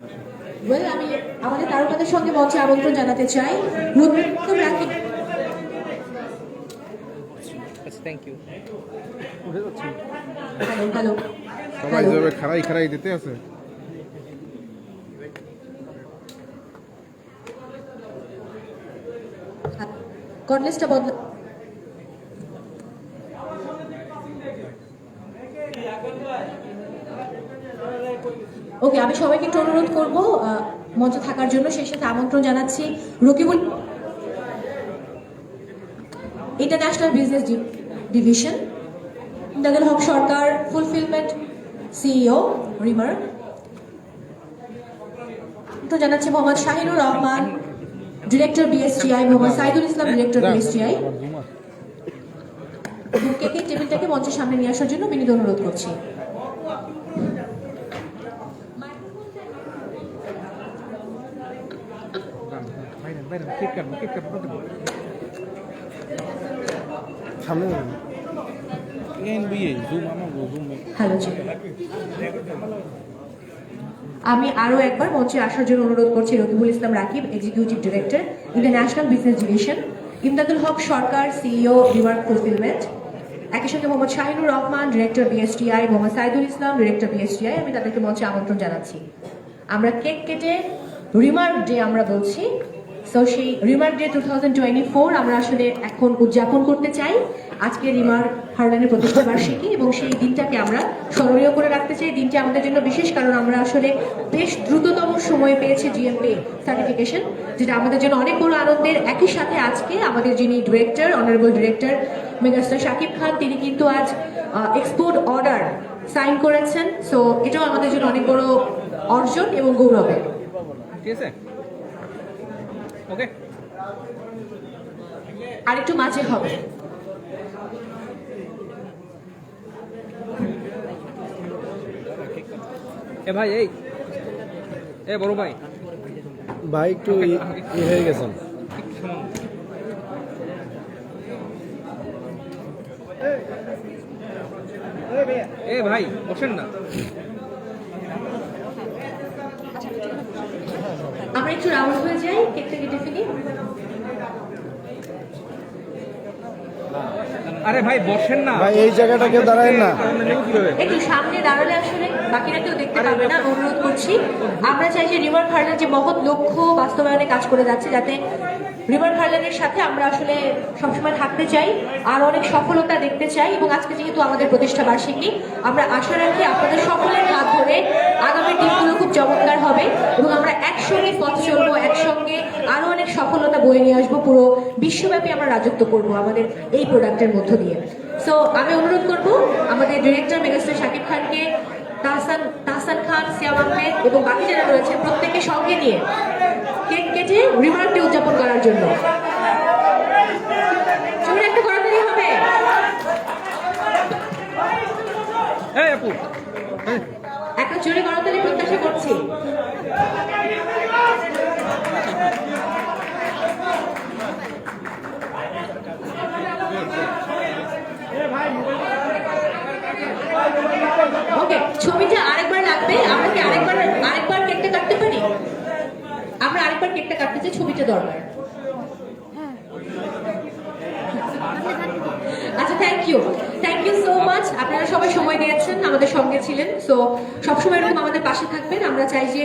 Well আমি আমাদের তারকাদের সঙ্গে মঞ্চে আমন্ত্রণ জানাতে চাই। রাখি আচ্ছা থ্যাংক ইউ হ্যালো হ্যালো। সবাই যাবে দিতে আছে। কর্নেসটা বদলা ওকে, আমি সবাইকে একটু অনুরোধ করব মঞ্চে থাকার জন্য সেই সাথে আমন্ত্রণ জানাচ্ছি Rakibul international business division Dadul Haque Sarkar fulfilment CEO রিমার তো জানাচ্ছি Mohammad Shahinur Rahman director BSTI Mohammad Saidul Islam director BSTI কেকে টেবিলটাকে মঞ্চের সামনে নিয়ে আসার জন্য বিনীত অনুরোধ করছি। সামনে NBA জুম আমার জুম হ্যালো জি আমি আরও একবার মঞ্চে আসার জন্য অনুরোধ করছি Rakibul Islam Rakib executive director international business division Imdadul Haque Sarkar CEO Remark fulfilment একই সঙ্গে Mohammad Shahinur Rahman director BSTI Mohammad Saidul Islam director BSTI আমি তাদেরকে মঞ্চে আমন্ত্রণ জানাচ্ছি। আমরা কেক কেটে রিমার্ক ডে আমরা বলছি সো সেই Remark day two thousand twenty four আমরা আসলে এখন উদযাপন করতে চাই। আজকে রিমার্ক হারলানের প্রতিষ্ঠা বার্ষিকী এবং সেই দিনটাকে আমরা স্মরণীয় করে রাখতে চাই। দিনটি আমাদের জন্য বিশেষ কারণ আমরা আসলে বেশ দ্রুততম সময়ে পেয়েছি জিএমপি সার্টিফিকেশন যেটা আমাদের জন্য অনেক বড় আনন্দের। একই সাথে আজকে আমাদের যিনি director honourable director megastar Shakib Khan, তিনি কিন্তু আজ এক্সপোর্ট অর্ডার সাইন করেছেন। সো এটাও আমাদের জন্য অনেক বড় অর্জন এবং গৌরবের। ঠিক আছে? ওকে? আরেকটু মাঝে হবে। এ ভাই এই। এ বড় ভাই। ভাই একটু ই হয়ে গেছেন। এ ভাই বসেন না। আমরা একটু রাউন্ড হয়ে যাই কেকটা কেটে ফেলি। আরে ভাই বসেন না। ভাই, এই জায়গাটা কেউ দাঁড়ায় না। একটু সামনে দাঁড়ালে আসলে বাকিরা কেউ দেখতে পাবে না অনুরোধ করছি। আমরা চাই যে রিভার খার্লার যে মহৎ লক্ষ্য বাস্তবায়নে কাজ করে যাচ্ছে যাতে রিভার খার্লারের সাথে আমরা আসলে সবসময় থাকতে চাই আর অনেক সফলতা দেখতে চাই এবং আজকে যেহেতু আমাদের প্রতিষ্ঠা বার্ষিকী আমরা আশা রাখি আপনাদের সকলের হাত ধরে আগামী দিনগুলো চমৎকার হবে এবং আমরা একসঙ্গে পথ চলবো একসঙ্গে আরও অনেক সফলতা বয়ে নিয়ে আসব পুরো বিশ্বব্যাপী আমরা রাজত্ব করব আমাদের এই প্রোডাক্টের মধ্য দিয়ে। সো আমি অনুরোধ করব আমাদের ডিরেক্টর মেগাস্টার শাকিব খানকে তাহসান তাহসান খান সিয়াম আহমেদ এবং বাকি যারা রয়েছে প্রত্যেককে সঙ্গে নিয়ে কেক কেটে রিমার্কটি উদযাপন করার জন্য। একটা হবে। জোরে করাতারি প্রত্যাশা করছি ওকে ছবিটা আরেকবার লাগবে আমরা কি আরেকবার আরেকবার কেকটা কাটতে পারি? আমরা আরেকবার কেকটা কাটতে চাই ছবিটা দরকার। আচ্ছা thank you thank you so much আপনারা সবাই সময় দিয়েছেন আমাদের সঙ্গে ছিলেন। সো সবসময় এরকম আমাদের পাশে থাকবেন। আমরা চাই যে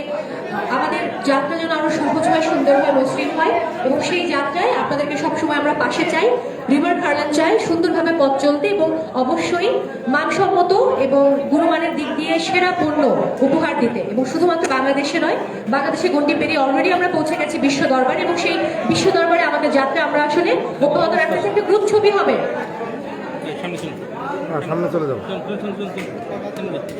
আমাদের যাত্রা যেন আরও সহজ হয় সুন্দর হয় মসৃণ হয়। এবং সেই যাত্রায় আপনাদেরকে সবসময় আমরা পাশে চাই রিভার ফার্লান চাই সুন্দরভাবে পথ চলতে এবং অবশ্যই মানসম্মত এবং গুণমানের দিক দিয়ে সেরা পণ্য উপহার দিতে। এবং শুধুমাত্র বাংলাদেশে নয় বাংলাদেশে গন্ডি পেরিয়ে অলরেডি আমরা পৌঁছে গেছি বিশ্ব দরবারে এবং সেই বিশ্ব দরবারে আমাদের যাত্রা আমরা আসলে অব্যাহত রাখতেছি একটা গ্রুপ ছবি হবে। সামনে চলুন। হ্যাঁ, সামনে চলে যাব। চলুন চলুন চলুন চলুন। চলুন দেখি।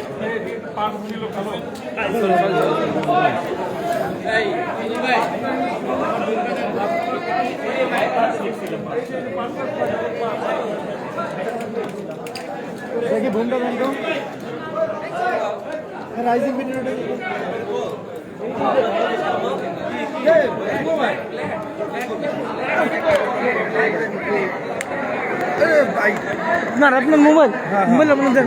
বোনটা দেন না আপনার মোবাইল। মোবাইল আপনাদের